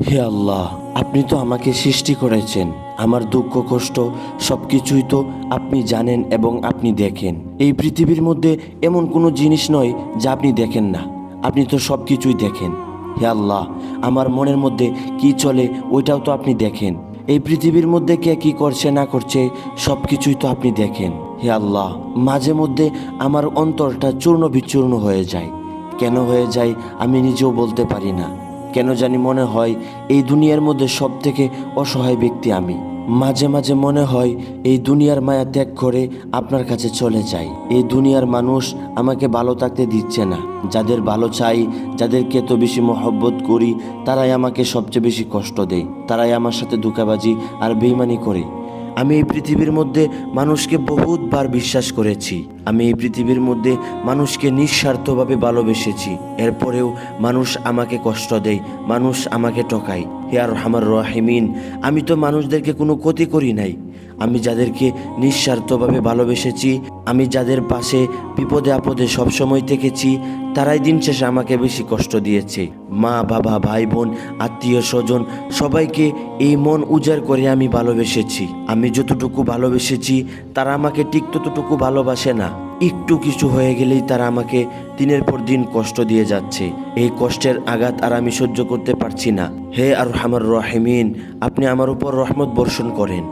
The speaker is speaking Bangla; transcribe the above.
হে আল্লাহ, আপনি তো আমাকে সৃষ্টি করেছেন। আমার দুঃখ, কষ্ট সব কিছুই তো আপনি জানেন এবং আপনি দেখেন। এই পৃথিবীর মধ্যে এমন কোনো জিনিস নয় যা আপনি দেখেন না। আপনি তো সব কিছুই দেখেন। হে আল্লাহ, আমার মনের মধ্যে কি চলে ওইটাও তো আপনি দেখেন। এই পৃথিবীর মধ্যে কে কি করছে, না করছে সব কিছুই তো আপনি দেখেন। হে আল্লাহ, মাঝে মধ্যে আমার অন্তরটা চূর্ণ বিচূর্ণ হয়ে যায়। কেন হয়ে যায় আমি নিজেও বলতে পারি না। কেন জানি মনে হয় এই দুনিয়ার মধ্যে সব থেকে অসহায় ব্যক্তি আমি। মাঝে মাঝে মনে হয় এই দুনিয়ার মায়া ত্যাগ করে আপনার কাছে চলে যাই। এই দুনিয়ার মানুষ আমাকে ভালো থাকতে দিচ্ছে না। যাদের ভালো চাই, যাদেরকে এত বেশি মহব্বত করি, তারাই আমাকে সবচেয়ে বেশি কষ্ট দেয়। তারাই আমার সাথে ধোকাবাজি আর বেইমানি করে। আমি এই পৃথিবীর মধ্যে মানুষকে বহুতবার বিশ্বাস করেছি। আমি এই পৃথিবীর মধ্যে মানুষকে নিঃস্বার্থভাবে ভালোবেসেছি। এরপরেও মানুষ আমাকে কষ্ট দেয়, মানুষ আমাকে টকায় হে আর আমার রহিমিন, আমি তো মানুষদেরকে কোনো ক্ষতি করি নাই। আমি যাদেরকে নিঃস্বার্থভাবে ভালোবেসেছি, আমি যাদের পাশে বিপদে আপদে সবসময় থেকেছি, তারাই দিন শেষে আমাকে বেশি কষ্ট দিয়েছে। মা, বাবা, ভাই, বোন, আত্মীয়, স্বজন, সবাইকে এই মন উজাড় করে আমি ভালোবেসেছি। আমি যতটুকু ভালোবেসেছি, তারা আমাকে ঠিক ততটুকু ভালোবাসে না। একটু কিছু হয়ে গেলেই তারা আমাকে দিনের পর দিন কষ্ট দিয়ে যাচ্ছে। এই কষ্টের আঘাত আর আমি সহ্য করতে পারছি না। হে আর হামার রহিমিন, আপনি আমার উপর রহমত বর্ষণ করেন।